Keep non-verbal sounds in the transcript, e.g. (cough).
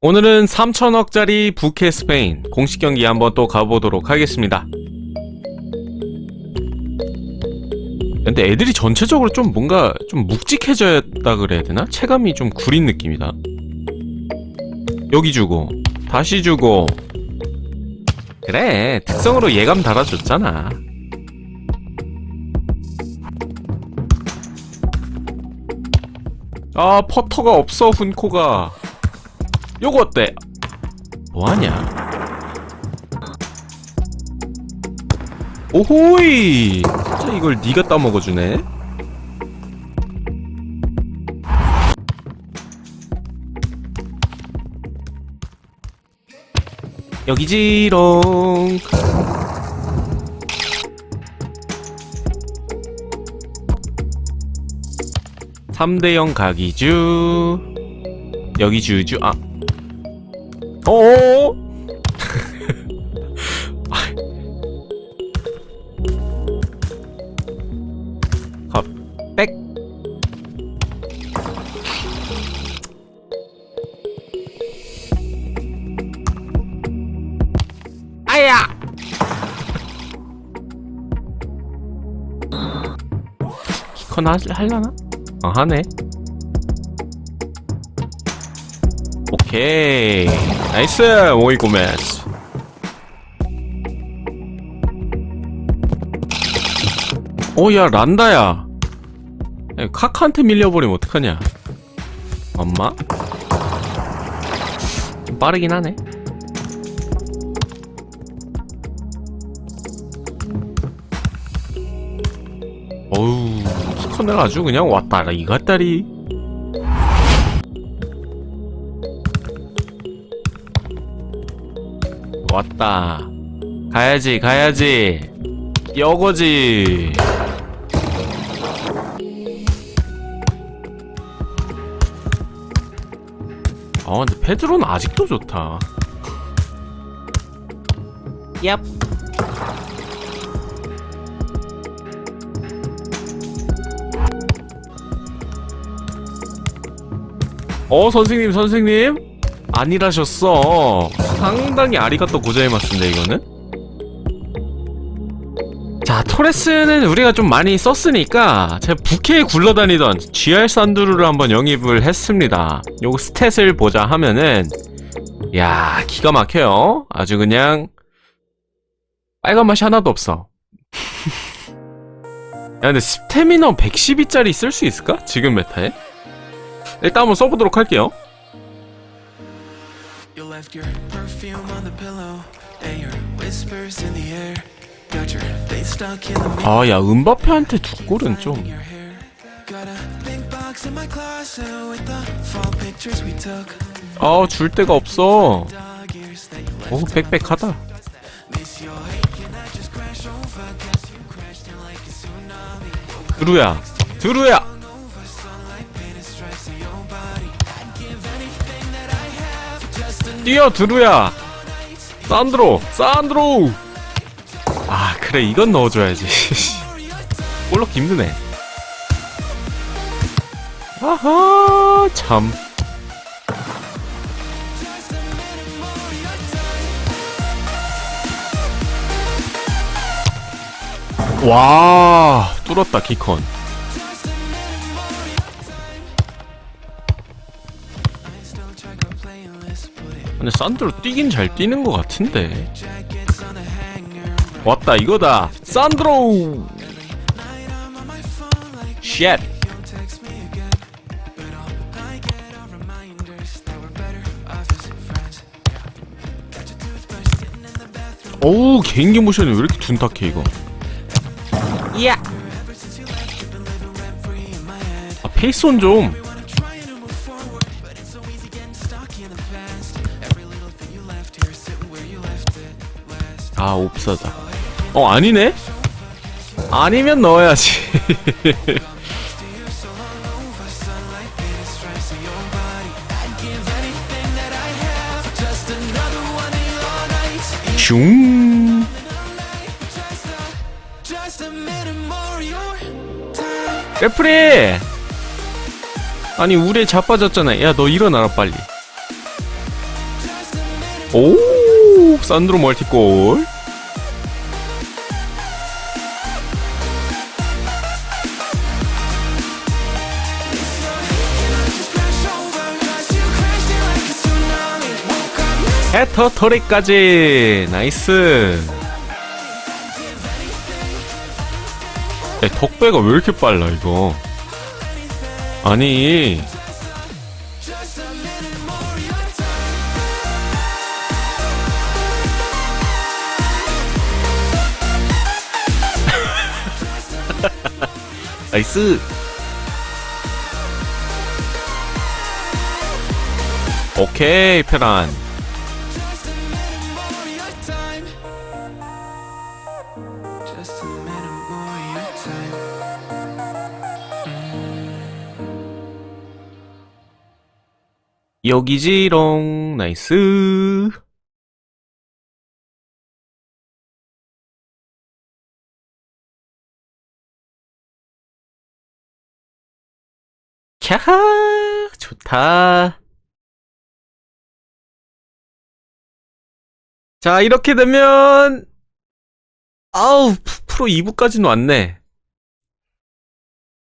오늘은 3천억짜리 부캐 스페인 공식 경기 한번 또 가보도록 하겠습니다. 근데 애들이 전체적으로 좀 뭔가 좀 묵직해졌다 그래야 되나? 체감이 좀 구린 느낌이다. 여기 주고 다시 주고 그래 특성으로 예감 달아줬잖아. 아 퍼터가 없어 훈코가 요거 어때? 뭐하냐? 오호이! 진짜 이걸 네가 따먹어주네? 여기지롱 삼대0 각이주 여기 주주 아 어어? 백 아야! 키컨 하, 할라나? 어 하네 오케이. 나이스 모이 고메스 오 야 란다야. 야, 카카한테 밀려버리면 어떡하냐? 엄마? 좀 빠르긴 하네. 어우 키컨을 아주 그냥 왔다리 갔다리 왔다. 가야지, 가야지. 여거지. 아, 근데 페드로는 아직도 좋다. 얍. 어, 선생님, 선생님? 아니라셨어. 상당히 아리가또 고자이마스인데 이거는? 자, 토레스는 우리가 좀 많이 썼으니까 제가 부캐에 굴러다니던 GR 산두루를 한번 영입을 했습니다. 요거 스탯을 보자 하면은 야, 기가 막혀요. 아주 그냥 빨간 맛이 하나도 없어. (laughs) 야, 근데 스태미너 112짜리 쓸 수 있을까? 지금 메타에? 일단 한번 써보도록 할게요. You left your perfume on the pillow and your whispers in the air. Got your face stuck in the mirror. 아, 야, 은바페한테 두 골은 좀. in your hair. Got a pink box in my closet with the fall pictures we took. 아, 줄 데가 없어. Dog ears that you left. 오, 빽빽하다. Miss your hate. Can I just crash over? Guess you crashed in like a tsunami. 두루야, 두루야. 뛰어, 두루야. 산드로, 산드로. 아, 그래, 이건 넣어줘야지. (laughs) 골 넣기 힘드네. 아하, 참. 와, 뚫었다, 키컨. 근데 산드로 뛰긴 잘 뛰는 것 같은데. 왔다, 이거다. 산드로! 쉣. 어우, 개인기 모션이 왜 이렇게 둔탁해, 이거. head. 아, 페이스온 좀. 아, 옵사다. 어, 아니네? 아니면 넣어야지. 슝. 레프리! 아니, 우리에 자빠졌잖아. 야, 너 일어나라, 빨리. 오, 산드로 멀티골. 해터 터리까지 나이스. 야, 덕배가 왜 이렇게 빨라 이거? 아니 나이스. 오케이 페란. 여기지롱 나이스. 캬하 좋다. 자 이렇게 되면 아우 프로 2부까지는 왔네.